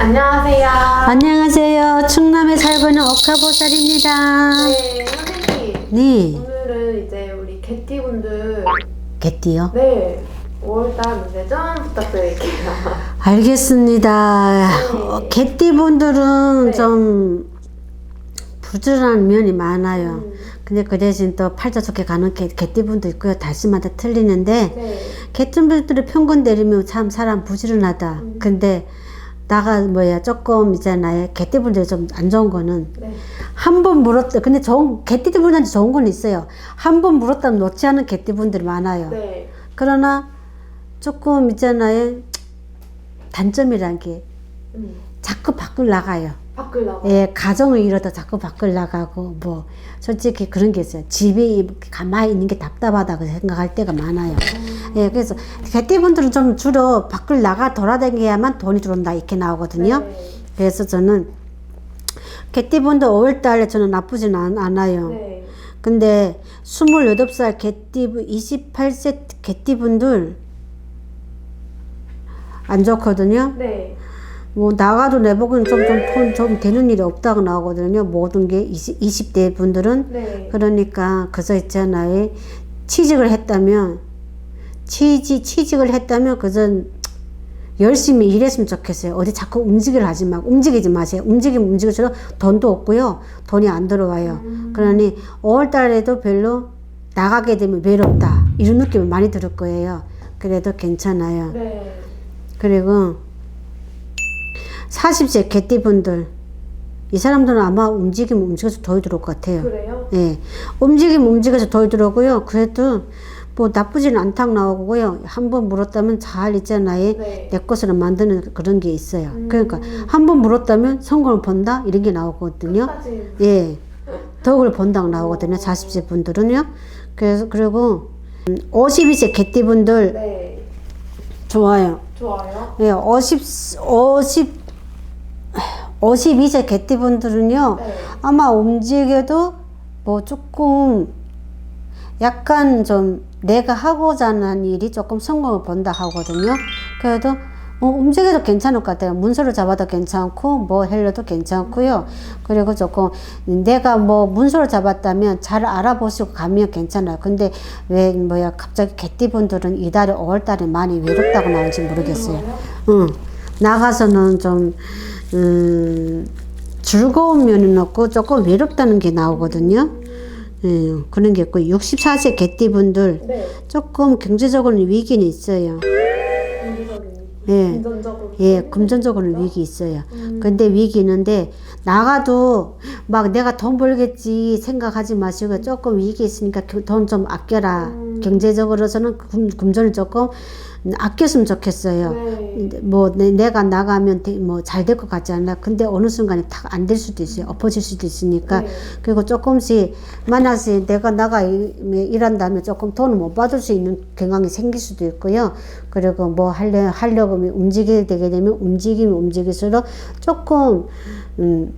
안녕하세요. 안녕하세요. 충남에 살고 있는 옥화보살입니다. 네, 선생님. 네, 오늘은 이제 우리 개띠분들 개띠요. 네 5월달 문제 좀 부탁드릴게요. 알겠습니다. 네. 어, 개띠분들은 네. 좀 부지런한 면이 많아요. 음, 근데 그 대신 또 팔자 좋게 가는 개, 개띠분도 있고요. 달심마다 틀리는데 네. 개띠분들이 평균 내리면 참 사람 부지런하다. 음. 근데 나가 뭐야 조금 있잖아요. 개띠분들이 좀안 좋은 거는 네. 한 번 물었다. 근데 좋은 개띠분한테 좋은 건 있어요. 한 번 물었다면 놓지 않은 개띠분들이 많아요. 네. 그러나 조금 있잖아요. 단점이란 게 음, 자꾸 밖을 나가요. 밖을 나가. 예, 가정을 이루다 자꾸 밖을 나가고 뭐 솔직히 그런 게 있어요. 집에 이렇게 가만히 있는 게 답답하다고 생각할 때가 많아요. 예, 그래서 개띠분들은 좀 주로 밖을 나가 돌아다녀야만 돈이 들어온다 이렇게 나오거든요. 네. 그래서 저는 개띠분들 5월달에 저는 나쁘진 않, 않아요. 네. 근데 28살 개띠 28세 개띠분들 안 좋거든요. 네. 뭐 나가도 내복은 좀좀 좀 되는 일이 없다고 나오거든요. 모든 게 20, 20대 분들은 네. 그러니까 그저 있잖아요. 취직을 했다면 취직 취직을 했다면 그저 열심히 일했으면 좋겠어요. 어디 자꾸 움직이를 하지 말고 움직이지 마세요. 움직이면 움직일수록 돈도 없고요. 돈이 안 들어와요. 음. 그러니 5월 달에도 별로 나가게 되면 외롭다. 이런 느낌이 많이 들 거예요. 그래도 괜찮아요. 네. 그리고 40세 개띠분들 이 사람들은 아마 움직이면 움직여서 더 들어올 것 같아요. 그래요? 예. 움직이면 움직여서 더 들어오고요. 그래도 뭐 나쁘지는 않다고 나오고요. 한 번 물었다면 잘 있잖아요. 네. 내 것으로 만드는 그런 게 있어요. 음. 그러니까 한 번 물었다면 성공을 본다 이런 게 나오거든요. 끝까지. 예. 덕을 본다고 나오거든요. 40세 분들은요. 그래서 그리고 52세 개띠분들 네. 좋아요. 좋아요. 예, 50, 50, 52세 개띠분들은요, 네. 아마 움직여도 뭐 조금 약간 좀 내가 하고자 하는 일이 조금 성공을 본다 하거든요. 그래도 어, 움직여도 괜찮을 것 같아요. 문서를 잡아도 괜찮고, 뭐 헬려도 괜찮고요. 그리고 조금 내가 뭐 문서를 잡았다면 잘 알아보시고 가면 괜찮아요. 근데 왜 뭐야 갑자기 개띠분들은 이달에 5월달에 많이 외롭다고 나오는지 모르겠어요. 응. 나가서는 좀, 음, 즐거운 면은 없고 조금 외롭다는 게 나오거든요. 예, 그런 게 있고, 64세 개띠분들 네. 조금 경제적으로는 위기는 있어요. 예. 금전적으로. 예, 금전적으로는 위기 있어요. 음. 근데 위기 있는데, 나가도 막 내가 돈 벌겠지 생각하지 마시고 조금 위기 있으니까 돈 좀 아껴라. 음. 경제적으로서는 금, 금전을 조금 아꼈으면 좋겠어요. 네. 뭐 내, 내가 나가면 뭐 잘 될 것 같지 않나 근데 어느 순간에 탁 안 될 수도 있어요 엎어질 수도 있으니까 네. 그리고 조금씩 만약에 내가 나가 일- 일한다면 조금 돈을 못 받을 수 있는 경향이 생길 수도 있고요 그리고 뭐 하려 하려고 움직이게 되게 되면 움직이면 움직일수록 조금 음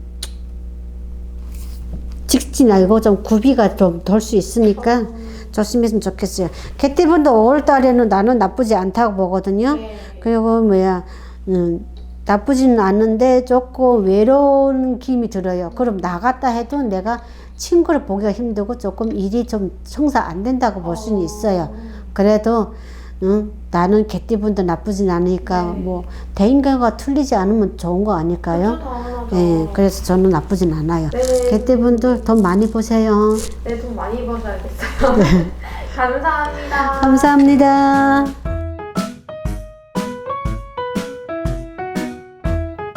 직진 알고 좀 구비가 좀 덜 수 있으니까 조심했으면 좋겠어요. 개띠분도 5월 달에는 나는 나쁘지 않다고 보거든요. 네. 그리고 뭐야, 음, 나쁘지는 않은데 조금 외로운 기분이 들어요. 그럼 나갔다 해도 내가 친구를 보기가 힘들고 조금 일이 좀 성사 안 된다고 볼 수는 있어요. 그래도 응, 나는 개띠분도 나쁘진 않으니까 네. 뭐 대인관계가 틀리지 않으면 좋은 거 아닐까요? 그렇죠. 예, 그래서 저는 나쁘진 않아요. 네. 개띠분들 돈 많이 보세요. 네, 돈 많이 버셔야겠어요. 감사합니다. 감사합니다.